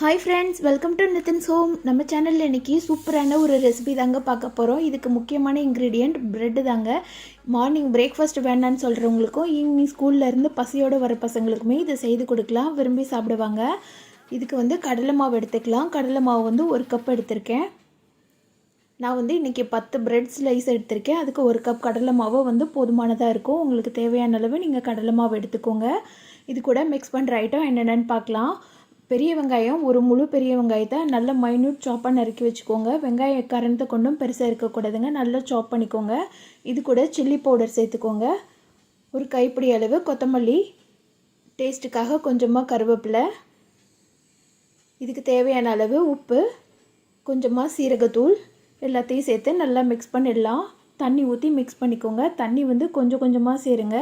Hi friends welcome to Nithin's home நம்ம சேனலில் இன்றைக்கி சூப்பரான ஒரு ரெசிபி தாங்க பார்க்க போகிறோம் இதுக்கு முக்கியமான இன்க்ரீடியண்ட் ப்ரெட்டு தாங்க. மார்னிங் பிரேக்ஃபாஸ்ட் வேண்டான்னு சொல்கிறவங்களுக்கும் ஈவினிங் ஸ்கூல்லேருந்து பசியோடு வர பசங்களுக்குமே இதை செய்து கொடுக்கலாம். விரும்பி சாப்பிடுவாங்க. இதுக்கு வந்து கடலை மாவு எடுத்துக்கலாம். கடலை மாவு வந்து ஒரு கப் எடுத்திருக்கேன். நான் வந்து இன்றைக்கி பத்து பிரெட் ஸ்லைஸ் எடுத்திருக்கேன். அதுக்கு ஒரு கப் கடலை மாவு வந்து போதுமானதாக இருக்கும். உங்களுக்கு தேவையான அளவு நீங்கள் கடலை மாவு எடுத்துக்கோங்க. இது கூட மிக்ஸ் பண்ணுற ஐட்டம் என்னென்னு பார்க்கலாம். பெரிய வெங்காயம் ஒரு முழு பெரிய வெங்காயத்தை நல்ல மைன்யூட் சாப்பாக நறுக்கி வச்சுக்கோங்க. வெங்காயம் கரண்ட்டு கொண்டும் பெருசாக இருக்கக்கூடாதுங்க நல்லா சாப் பண்ணிக்கோங்க. இது கூட சில்லி பவுடர் சேர்த்துக்கோங்க. ஒரு கைப்பிடி அளவு கொத்தமல்லி. டேஸ்ட்டுக்காக கொஞ்சமாக கருவேப்பிலை. இதுக்கு தேவையான அளவு உப்பு. கொஞ்சமாக சீரகத்தூள். எல்லாத்தையும் சேர்த்து நல்லா மிக்ஸ் பண்ணிடலாம். தண்ணி ஊற்றி மிக்ஸ் பண்ணிக்கோங்க. தண்ணி வந்து கொஞ்சம் கொஞ்சமாக சேருங்க.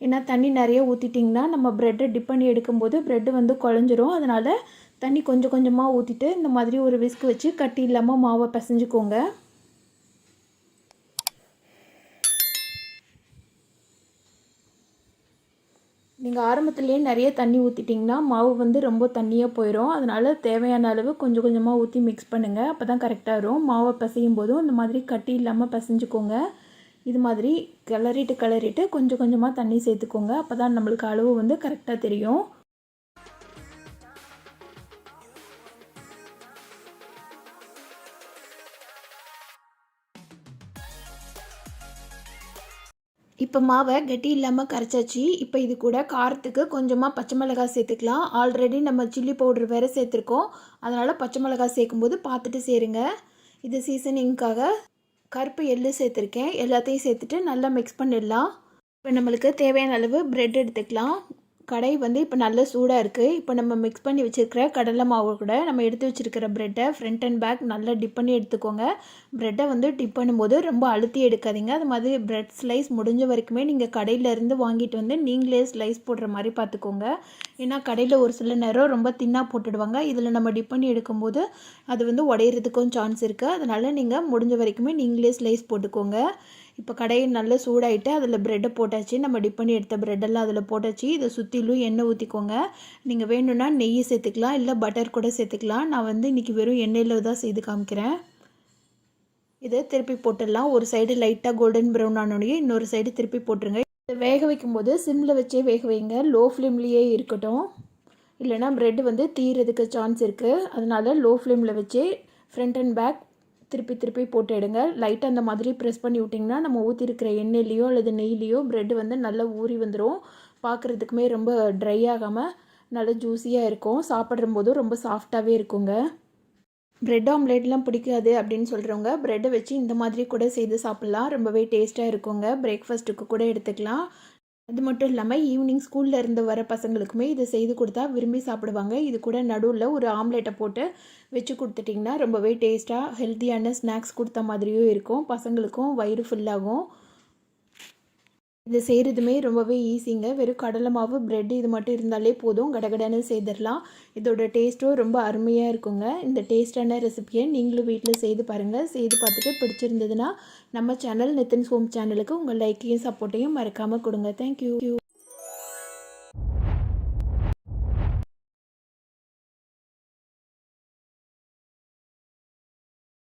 ஏன்னா தண்ணி நிறைய ஊற்றிட்டிங்கன்னா நம்ம ப்ரெட்டை டிப் பண்ணி எடுக்கும்போது ப்ரெட்டு வந்து குழஞ்சிரும். அதனால் தண்ணி கொஞ்சம் கொஞ்சமாக ஊற்றிட்டு இந்த மாதிரி ஒரு விஸ்க் வச்சு கட்டி இல்லாமல் மாவை பிசைஞ்சுக்கோங்க. நீங்கள் ஆரம்பத்துலேயே நிறைய தண்ணி ஊற்றிட்டிங்கன்னா மாவு வந்து ரொம்ப தண்ணியாக போயிடும் அதனால் தேவையான அளவு கொஞ்சம் கொஞ்சமாக ஊற்றி மிக்ஸ் பண்ணுங்கள் அப்போ தான் கரெக்டாக வரும். மாவை பிசையும் போதும். இந்த மாதிரி கட்டி இல்லாமல் பிசைஞ்சுக்கோங்க. இது மாதிரி கிளறிட்டு கிளறிட்டு கொஞ்சம் கொஞ்சமாக தண்ணி சேர்த்துக்கோங்க. அப்போ தான் நம்மளுக்கு அளவு வந்து கரெக்டாக தெரியும். இப்போ மாவை கட்டி இல்லாமல் கரைச்சாச்சு. இப்போ இது கூட காரத்துக்கு கொஞ்சமாக பச்சை மிளகாய் சேர்த்துக்கலாம். ஆல்ரெடி நம்ம சில்லி பவுடர் வேறு சேர்த்துருக்கோம். அதனால் பச்சை மிளகாய் சேர்க்கும்போது பார்த்துட்டு சேருங்க. இது சீசனிங்க்காக கருப்பு எள்ளு சேர்த்துருக்கேன். எல்லாத்தையும் சேர்த்துட்டு நல்லா மிக்ஸ் பண்ணிடலாம். இப்போ நம்மளுக்கு தேவையான அளவு ப்ரெட் எடுத்துக்கலாம். கடை வந்து இப்போ நல்ல சூடாக இருக்குது இப்போ நம்ம மிக்ஸ் பண்ணி வச்சுருக்கிற கடலை மாவு கூட நம்ம எடுத்து வச்சுருக்கிற ப்ரெட்டை ஃப்ரண்ட் அண்ட் பேக் நல்லா டிப் பண்ணி எடுத்துக்கோங்க. ப்ரெட்டை வந்து டிப் பண்ணும்போது ரொம்ப அழுத்தி எடுக்காதீங்க. அது மாதிரி ப்ரெட் ஸ்லைஸ் முடிஞ்ச வரைக்குமே நீங்கள் கடையிலேருந்து வாங்கிட்டு வந்து நீங்களே ஸ்லைஸ் போடுற மாதிரி பார்த்துக்கோங்க ஏன்னா கடையில் ஒரு சில நேரம் ரொம்ப தின்னாக போட்டுடுவாங்க. இதில் நம்ம டிப் பண்ணி எடுக்கும்போது அது வந்து உடையிறதுக்கும் சான்ஸ் இருக்குது அதனால் நீங்கள் முடிஞ்ச வரைக்குமே நீங்களே ஸ்லைஸ் போட்டுக்கோங்க. இப்போ கடையை நல்லா சூடாயிட்டு அதில் ப்ரெட்டை போட்டாச்சு. நம்ம டிப் பண்ணி எடுத்த ப்ரெட்டெல்லாம் அதில் போட்டாச்சு. இதை சுற்றிலும் எண்ணெய் ஊற்றிக்கோங்க. நீங்கள் வேணும்னா நெய் சேர்த்துக்கலாம் இல்லை பட்டர் கூட சேர்த்துக்கலாம். நான் வந்து இன்றைக்கி வெறும் எண்ணெயில் தான் செய்து காமிக்கிறேன். இதை திருப்பி போட்டுடலாம். ஒரு சைடு லைட்டாக கோல்டன் ப்ரௌன் ஆனோடய இன்னொரு சைடு திருப்பி போட்டுருங்க. இதை வேக வைக்கும்போது சிம்மில் வச்சே வேக வைங்க. லோ ஃப்ளேம்லேயே இருக்கட்டும். இல்லைனா ப்ரெட் வந்து தீரதுக்கு சான்ஸ் இருக்குது அதனால் லோ ஃப்ளேமில் வச்சு ஃப்ரண்ட் அண்ட் பேக் திருப்பி திருப்பி போட்டு எடுங்க. லைட்டாக அந்த மாதிரி ப்ரெஸ் பண்ணி விட்டிங்கன்னா நம்ம ஊற்றிருக்கிற எண்ணெயிலையோ அல்லது நெய்லேயோ ப்ரெட் வந்து நல்லா ஊறி வந்துடும் பார்க்குறதுக்குமே ரொம்ப ட்ரை ஆகாமல் நல்லா ஜூஸியாக இருக்கும். சாப்பிட்ற போதும் ரொம்ப சாஃப்டாகவே இருக்குங்க. ப்ரெட் ஆம்லேட்லாம் பிடிக்காது அப்படின்னு சொல்கிறவங்க ப்ரெட்டை வச்சு இந்த மாதிரி கூட செய்து சாப்பிட்லாம். ரொம்பவே டேஸ்ட்டாக இருக்குங்க. பிரேக்ஃபாஸ்ட்டுக்கு கூட எடுத்துக்கலாம். அது மட்டும் இல்லாமல் ஈவினிங் ஸ்கூலில் இருந்து வர பசங்களுக்குமே இதை செய்து கொடுத்தா விரும்பி சாப்பிடுவாங்க. இது கூட நடுவில் ஒரு ஆம்லேட்டை போட்டு வச்சு கொடுத்துட்டிங்கன்னா ரொம்பவே டேஸ்ட்டாக ஹெல்த்தியான ஸ்நாக்ஸ் கொடுத்த மாதிரியும் இருக்கும். பசங்களுக்கும் வயிறு ஃபுல்லாகும் இது செய்கிறதுமே ரொம்பவே ஈஸிங்க. வெறும் கடலை மாவு ப்ரெட் இது மட்டும் இருந்தாலே போதும். கடகடன்னு செய்திடலாம். இதோட டேஸ்ட்டும் ரொம்ப அருமையாக இருக்குங்க. இந்த டேஸ்டான ரெசிபியை நீங்களும் வீட்டில் செய்து பாருங்கள் செய்து பார்த்துட்டு பிடிச்சிருந்ததுன்னா நம்ம சேனல் நித்தின் ஹோம் சேனலுக்கு உங்கள் லைக்கையும் சப்போர்ட்டையும் மறக்காமல் கொடுங்க. தேங்க்யூ